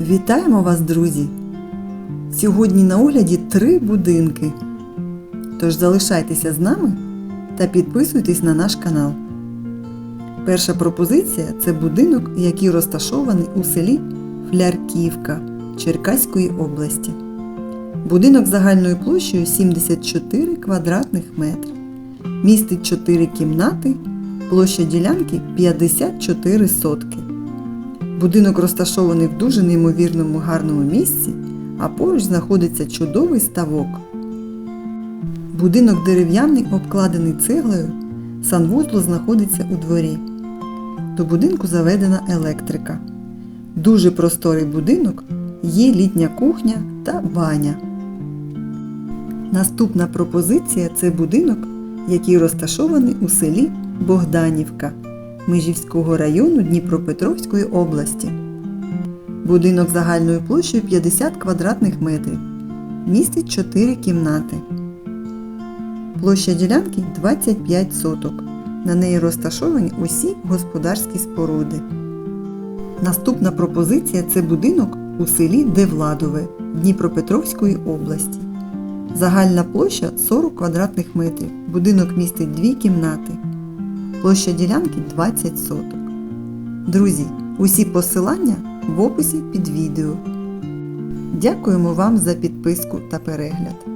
Вітаємо вас, друзі! Сьогодні на огляді три будинки. Тож залишайтеся з нами та підписуйтесь на наш канал. Перша пропозиція це будинок, який розташований у селі Флярківка Черкаської області. Будинок загальною площею 74 квадратних метри. Містить 4 кімнати, площа ділянки 54 сотки. Будинок розташований в дуже неймовірному гарному місці, а поруч знаходиться чудовий ставок. Будинок дерев'яний, обкладений цеглою, санвузол знаходиться у дворі. До будинку заведена електрика. Дуже просторий будинок, є літня кухня та баня. Наступна пропозиція це будинок, який розташований у селі Богданівка Межівського району Дніпропетровської області. Будинок загальною площею 50 квадратних метрів. Містить 4 кімнати. Площа ділянки 25 соток. На неї розташовані усі господарські споруди. Наступна пропозиція це будинок у селі Девладове Дніпропетровської області. Загальна площа 40 квадратних метрів. Будинок містить дві кімнати. Площа ділянки 20 соток. Друзі, усі посилання в описі під відео. Дякуємо вам за підписку та перегляд.